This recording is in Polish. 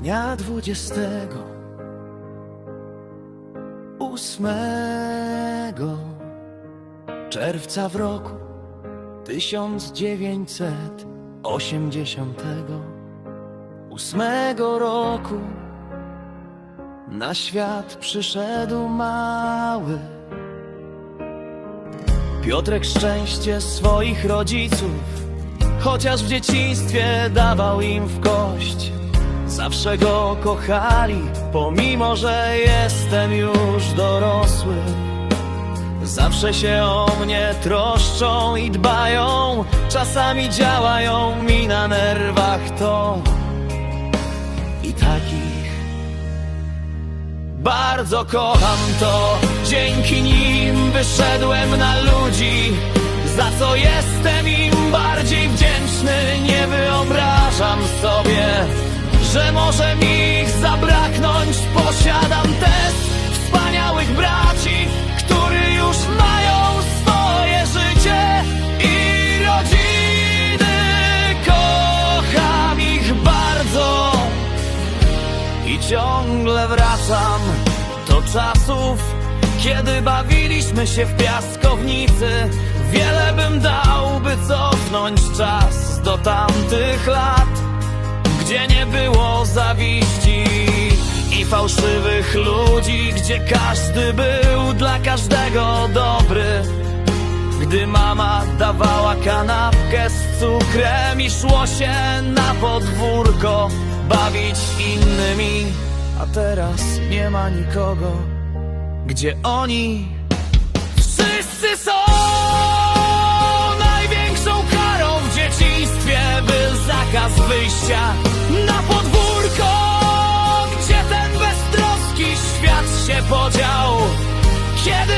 Dnia dwudziestego ósmego czerwca w roku tysiąc dziewięćset osiemdziesiątego ósmego roku na świat przyszedł mały. Piotrek szczęście swoich rodziców Chociaż w dzieciństwie dawał im w kość Zawsze go kochali Pomimo, że jestem już dorosły. Zawsze się o mnie troszczą i dbają Czasami działają mi na nerwach to. I takich bardzo kocham to, dzięki nim wyszedłem na ludzi Za co jestem im bardziej wdzięczny Nie wyobrażam że może mi ich zabraknąć Posiadam też wspaniałych braci, którzy już mają swoje życie i rodziny Kocham ich bardzo i ciągle wracam do czasów, kiedy bawiliśmy się w piaskownicy. Wiele bym dał, by cofnąć czas do tamtych lat, gdzie nie było fałszywych ludzi, gdzie każdy był dla każdego dobry. Gdy mama dawała kanapkę z cukrem i szło się na podwórko bawić innymi, a teraz nie ma nikogo, gdzie oni wszyscy są. Największą karą w dzieciństwie był zakaz wyjścia na podwórko, się podział. Kiedy